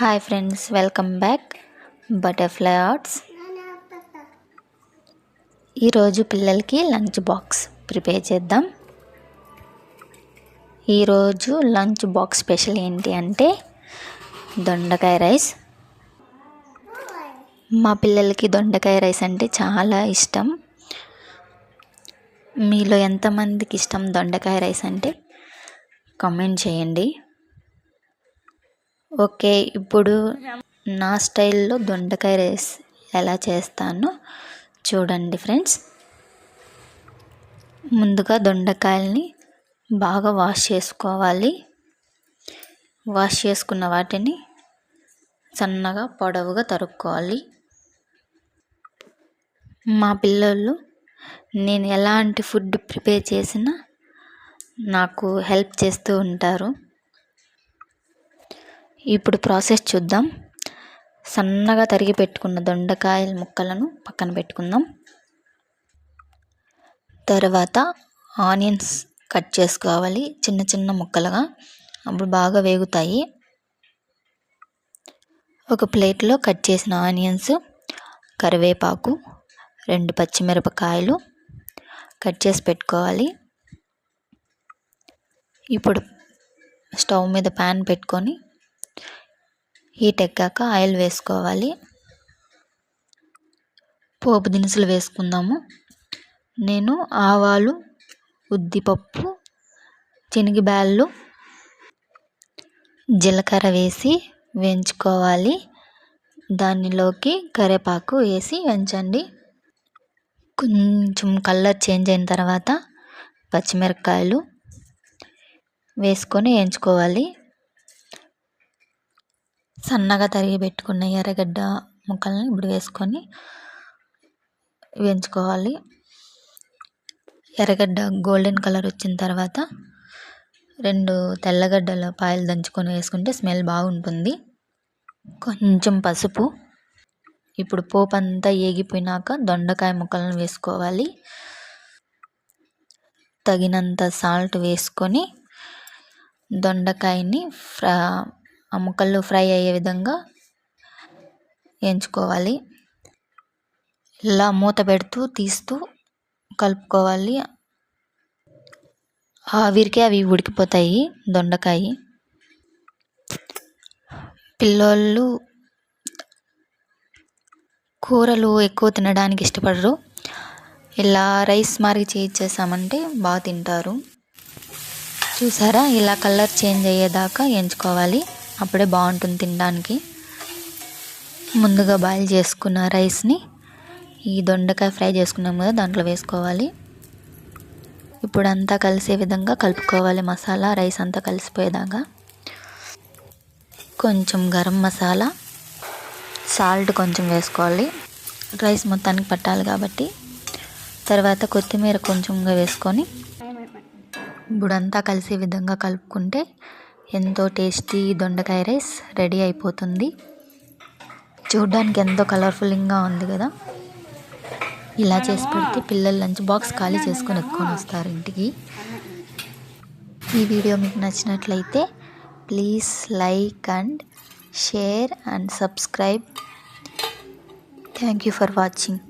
Hi friends welcome back butterfly arts ఈరోజు పిల్లలకి lunch box prepare చేద్దాం. ఈరోజు లంచ్ బాక్స్ స్పెషల్ ఏంటి అంటే దొండకాయ రైస్. మా పిల్లలకి దొండకాయ రైస్ అంటే చాలా ఇష్టం. మీలో ఎంతమందికి ఇష్టం దొండకాయ రైస్ అంటే? కామెంట్ చేయండి. ఓకే ఇప్పుడు నా స్టైల్లో దొండకాయ రైస్ ఎలా చేస్తానో చూడండి ఫ్రెండ్స్. ముందుగా దొండకాయల్ని బాగా వాష్ చేసుకోవాలి. వాష్ చేసుకున్న వాటిని సన్నగా పొడవుగా తరుక్కోవాలి. మా పిల్లలు నేను ఎలాంటి ఫుడ్ ప్రిపేర్ చేసినా నాకు హెల్ప్ చేస్తూ ఉంటారు. ఇప్పుడు ప్రాసెస్ చూద్దాం. సన్నగా తరిగి పెట్టుకున్న దొండకాయల ముక్కలను పక్కన పెట్టుకుందాం. తర్వాత ఆనియన్స్ కట్ చేసుకోవాలి. చిన్న చిన్న ముక్కలుగా అప్పుడు బాగా వేగుతాయి. ఒక ప్లేట్లో కట్ చేసిన ఆనియన్స్ కరివేపాకు రెండు పచ్చిమిరపకాయలు కట్ చేసి పెట్టుకోవాలి. ఇప్పుడు స్టవ్ మీద ప్యాన్ పెట్టుకొని హీట్ ఎక్కాక ఆయిల్ వేసుకోవాలి. పోపు దినుసులు వేసుకుందాము. నేను ఆవాలు ఉద్దిపప్పు శనగబ్యాళ్ళు జీలకర్ర వేసి వేయించుకోవాలి. దానిలోకి కరివేపాకు వేసి వేయించండి. కొంచెం కలర్ చేంజ్ అయిన తర్వాత పచ్చిమిరపకాయలు వేసుకొని వేయించుకోవాలి. సన్నగా తరిగి పెట్టుకున్న ఎర్రగడ్డ ముక్కల్ని ఇప్పుడు వేసుకొని వేయించుకోవాలి. ఎర్రగడ్డ గోల్డెన్ కలర్ వచ్చిన తర్వాత రెండు తెల్లగడ్డల పాయలు దంచుకొని వేసుకుంటే స్మెల్ బాగుంటుంది. కొంచెం పసుపు. ఇప్పుడు పోపు అంతా ఏగిపోయినాక దొండకాయ ముక్కలను వేసుకోవాలి. తగినంత సాల్ట్ వేసుకొని దొండకాయని ఫ్రా ఆ ముక్కలు ఫ్రై అయ్యే విధంగా వేయించుకోవాలి. ఇలా మూత పెడుతూ తీస్తూ కలుపుకోవాలి. ఆవిరికే అవి ఉడికిపోతాయి దొండకాయ. పిల్లోళ్ళు కూరలు ఎక్కువ తినడానికి ఇష్టపడరు. ఇలా రైస్ మారి చేయించేసామంటే బాగా తింటారు. చూసారా? ఇలా కలర్ చేంజ్ అయ్యేదాకా ఎంచుకోవాలి అప్పుడే బాగుంటుంది తినడానికి. ముందుగా బాయిల్ చేసుకున్న రైస్ని ఈ దొండకాయ ఫ్రై చేసుకున్నాం కదా దాంట్లో వేసుకోవాలి. ఇప్పుడు అంతా కలిసే విధంగా కలుపుకోవాలి మసాలా రైస్ అంతా కలిసిపోయేదాకా. కొంచెం గరం మసాలా సాల్ట్ కొంచెం వేసుకోవాలి. రైస్ మొత్తానికి పట్టాలి కాబట్టి. తర్వాత కొత్తిమీర కొంచెంగా వేసుకొని ఇప్పుడంతా కలిసే విధంగా కలుపుకుంటే ఎంతో టేస్టీ దొండకాయ రైస్ రెడీ అయిపోతుంది. చూడ్డానికి ఎంతో కలర్ఫుల్గా ఉంది కదా. ఇలా చేసి పెడితే పిల్లలు లంచ్ బాక్స్ ఖాళీ చేసుకొని ఎత్తుకొని వస్తారు ఇంటికి. ఈ వీడియో మీకు నచ్చినట్లయితే please like and share and subscribe. Thank you for watching.